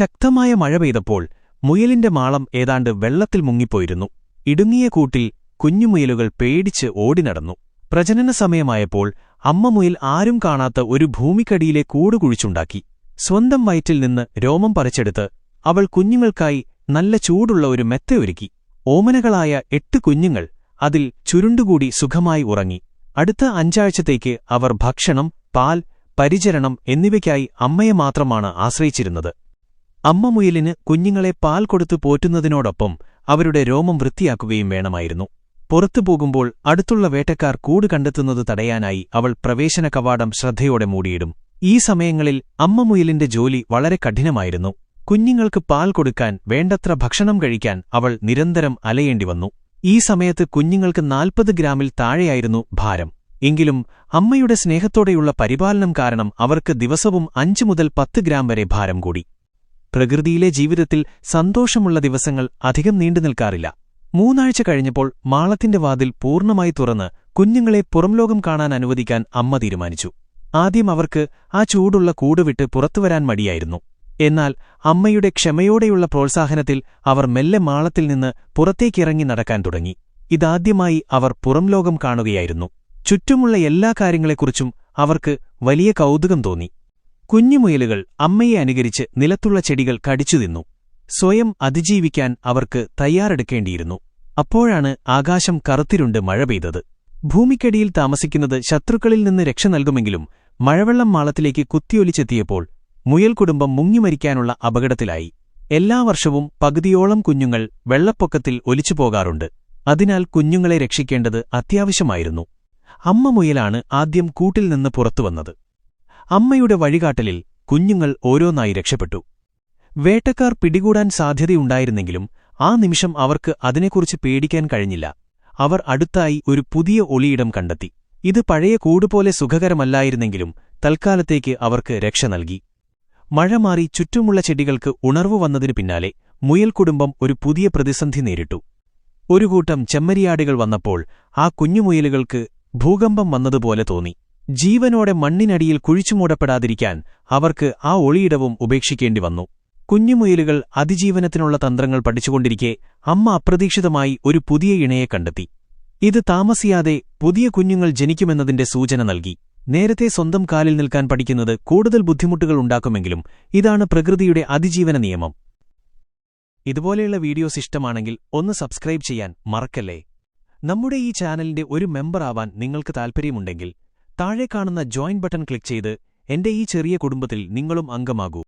ശക്തമായ മഴ പെയ്തപ്പോൾ മുയലിന്റെ മാളം ഏതാണ്ട് വെള്ളത്തിൽ മുങ്ങിപ്പോയിരുന്നു. ഇടുങ്ങിയ കൂട്ടിൽ കുഞ്ഞുമുയലുകൾ പേടിച്ച് ഓടിനടന്നു പ്രജനന സമയമായപ്പോൾ അമ്മ മുയൽ ആരും കാണാത്ത ഒരു ഭൂമിക്കടിയിലെ കൂട് കുഴിച്ചുണ്ടാക്കി. സ്വന്തം വയറ്റിൽ നിന്ന് രോമം പറിച്ചെടുത്ത് അവൾ കുഞ്ഞുങ്ങൾക്കായി നല്ല ചൂടുള്ള ഒരു മെത്തയൊരുക്കി ഓമനകളായ എട്ട് കുഞ്ഞുങ്ങൾ അതിൽ ചുരുണ്ടുകൂടി സുഖമായി ഉറങ്ങി. അടുത്ത അഞ്ചാഴ്ചത്തേക്ക് അവർ ഭക്ഷണം പാൽ പരിചരണം എന്നിവയ്ക്കായി അമ്മയെ മാത്രമാണ് ആശ്രയിച്ചിരുന്നത്. അമ്മ മുയലിന് കുഞ്ഞുങ്ങളെ പാൽ കൊടുത്തു പോറ്റുന്നതിനോടൊപ്പം അവരുടെ രോമം വൃത്തിയാക്കുകയും വേണമായിരുന്നു. പുറത്തു പോകുമ്പോൾ അടുത്തുള്ള വേട്ടക്കാർ കൂട് കണ്ടെത്തുന്നത് തടയാനായി അവൾ പ്രവേശന കവാടം ശ്രദ്ധയോടെ മൂടിയിടും. ഈ സമയങ്ങളിൽ അമ്മ മുയലിന്റെ ജോലി വളരെ കഠിനമായിരുന്നു. കുഞ്ഞുങ്ങൾക്ക് പാൽ കൊടുക്കാൻ വേണ്ടത്ര ഭക്ഷണം കഴിക്കാൻ അവൾ നിരന്തരം അലയേണ്ടി വന്നു. ഈ സമയത്ത് കുഞ്ഞുങ്ങൾക്ക് നാൽപ്പത് ഗ്രാമിൽ താഴെയായിരുന്നു ഭാരം. എങ്കിലും അമ്മയുടെ സ്നേഹത്തോടെയുള്ള പരിപാലനം കാരണം അവർക്ക് ദിവസവും അഞ്ചു മുതൽ പത്ത് ഗ്രാം വരെ ഭാരം കൂടി. പ്രകൃതിയിലെ ജീവിതത്തിൽ സന്തോഷമുള്ള ദിവസങ്ങൾ അധികം നീണ്ടു നിൽക്കാറില്ല. മൂന്നാഴ്ച കഴിഞ്ഞപ്പോൾ മാളത്തിന്റെ വാതിൽ പൂർണമായി തുറന്ന് കുഞ്ഞുങ്ങളെ പുറംലോകം കാണാൻ അനുവദിക്കാൻ അമ്മ തീരുമാനിച്ചു. ആദ്യം അവർക്ക് ആ ചൂടുള്ള കൂടുവിട്ട് പുറത്തുവരാൻ മടിയായിരുന്നു. എന്നാൽ അമ്മയുടെ ക്ഷമയോടെയുള്ള പ്രോത്സാഹനത്തിൽ അവർ മെല്ലെ മാളത്തിൽ നിന്ന് പുറത്തേക്കിറങ്ങി നടക്കാൻ തുടങ്ങി. ഇതാദ്യമായി അവർ പുറംലോകം കാണുകയായിരുന്നു. ചുറ്റുമുള്ള എല്ലാ കാര്യങ്ങളെക്കുറിച്ചും അവർക്ക് വലിയ കൗതുകം തോന്നി. കുഞ്ഞുമുയലുകൾ അമ്മയെ അനുകരിച്ച് നിലത്തുള്ള ചെടികൾ കടിച്ചു തിന്നു. സ്വയം അതിജീവിക്കാൻ അവർക്ക് തയ്യാറെടുക്കേണ്ടിയിരുന്നു. അപ്പോഴാണ് ആകാശം കറുത്തിരുണ്ട് മഴ പെയ്തത്. ഭൂമിക്കടിയിൽ താമസിക്കുന്നത് ശത്രുക്കളിൽ നിന്ന് രക്ഷ നൽകുമെങ്കിലും മഴവെള്ളം മാളത്തിലേക്ക് കുത്തിയൊലിച്ചെത്തിയപ്പോൾ മുയൽ കുടുംബം മുങ്ങിമരിക്കാനുള്ള അപകടത്തിലായി. എല്ലാ വർഷവും പകുതിയോളം കുഞ്ഞുങ്ങൾ വെള്ളപ്പൊക്കത്തിൽ ഒലിച്ചുപോകാറുണ്ട് അതിനാൽ കുഞ്ഞുങ്ങളെ രക്ഷിക്കേണ്ടത് അത്യാവശ്യമായിരുന്നു. അമ്മ മുയലാണ് ആദ്യം കൂട്ടിൽ നിന്ന് പുറത്തുവന്നത് അമ്മയുടെ വഴികാട്ടലിൽ കുഞ്ഞുങ്ങൾ ഓരോന്നായി രക്ഷപ്പെട്ടു. വേട്ടക്കാർ പിടികൂടാൻ സാധ്യതയുണ്ടായിരുന്നെങ്കിലും ആ നിമിഷം അവർക്ക് അതിനെക്കുറിച്ച് പേടിക്കാൻ കഴിഞ്ഞില്ല. അവർ അടുത്തായി ഒരു പുതിയ ഒളിയിടം കണ്ടെത്തി. ഇത് പഴയ കൂടുപോലെ സുഖകരമല്ലായിരുന്നെങ്കിലും തൽക്കാലത്തേക്ക് അവർക്ക് രക്ഷ നൽകി. മഴ മാറി ചുറ്റുമുള്ള ചെടികൾക്ക് ഉണർവു വന്നതിനു പിന്നാലെ മുയൽ കുടുംബം ഒരു പുതിയ പ്രതിസന്ധി നേരിട്ടു. ഒരു കൂട്ടം ചെമ്മരിയാടുകൾ വന്നപ്പോൾ ആ കുഞ്ഞുമുയലുകൾക്ക് ഭൂകമ്പം വന്നതുപോലെ തോന്നി. ജീവനോടെ മണ്ണിനടിയിൽ കുഴിച്ചുമൂടപ്പെടാതിരിക്കാൻ അവർക്ക് ആ ഒളിയിടവും ഉപേക്ഷിക്കേണ്ടി വന്നു. കുഞ്ഞുമുയലുകൾ അതിജീവനത്തിനുള്ള തന്ത്രങ്ങൾ പഠിച്ചുകൊണ്ടിരിക്കെ അമ്മ അപ്രതീക്ഷിതമായി ഒരു പുതിയ ഇണയെ കണ്ടെത്തി. ഇത് താമസിയാതെ പുതിയ കുഞ്ഞുങ്ങൾ ജനിക്കുമെന്നതിന്റെ സൂചന നൽകി. നേരത്തെ സ്വന്തം കാലിൽ നിൽക്കാൻ പഠിക്കുന്നത് കൂടുതൽ ബുദ്ധിമുട്ടുകൾ ഉണ്ടാക്കുമെങ്കിലും ഇതാണ് പ്രകൃതിയുടെ അതിജീവന നിയമം. ഇതുപോലെയുള്ള വീഡിയോസ് ഇഷ്ടമാണെങ്കിൽ ഒന്ന് സബ്സ്ക്രൈബ് ചെയ്യാൻ മറക്കല്ലേ? നമ്മുടെ ഈ ചാനലിന്റെ ഒരു മെമ്പർ ആവാൻ നിങ്ങൾക്ക് താൽപ്പര്യമുണ്ടെങ്കിൽ താഴെ കാണുന്ന ജോയിൻ ബട്ടൺ ക്ലിക്ക് ചെയ്ത് എന്റെ ഈ ചെറിയ കുടുംബത്തിൽ നിങ്ങളും അംഗമാകൂ.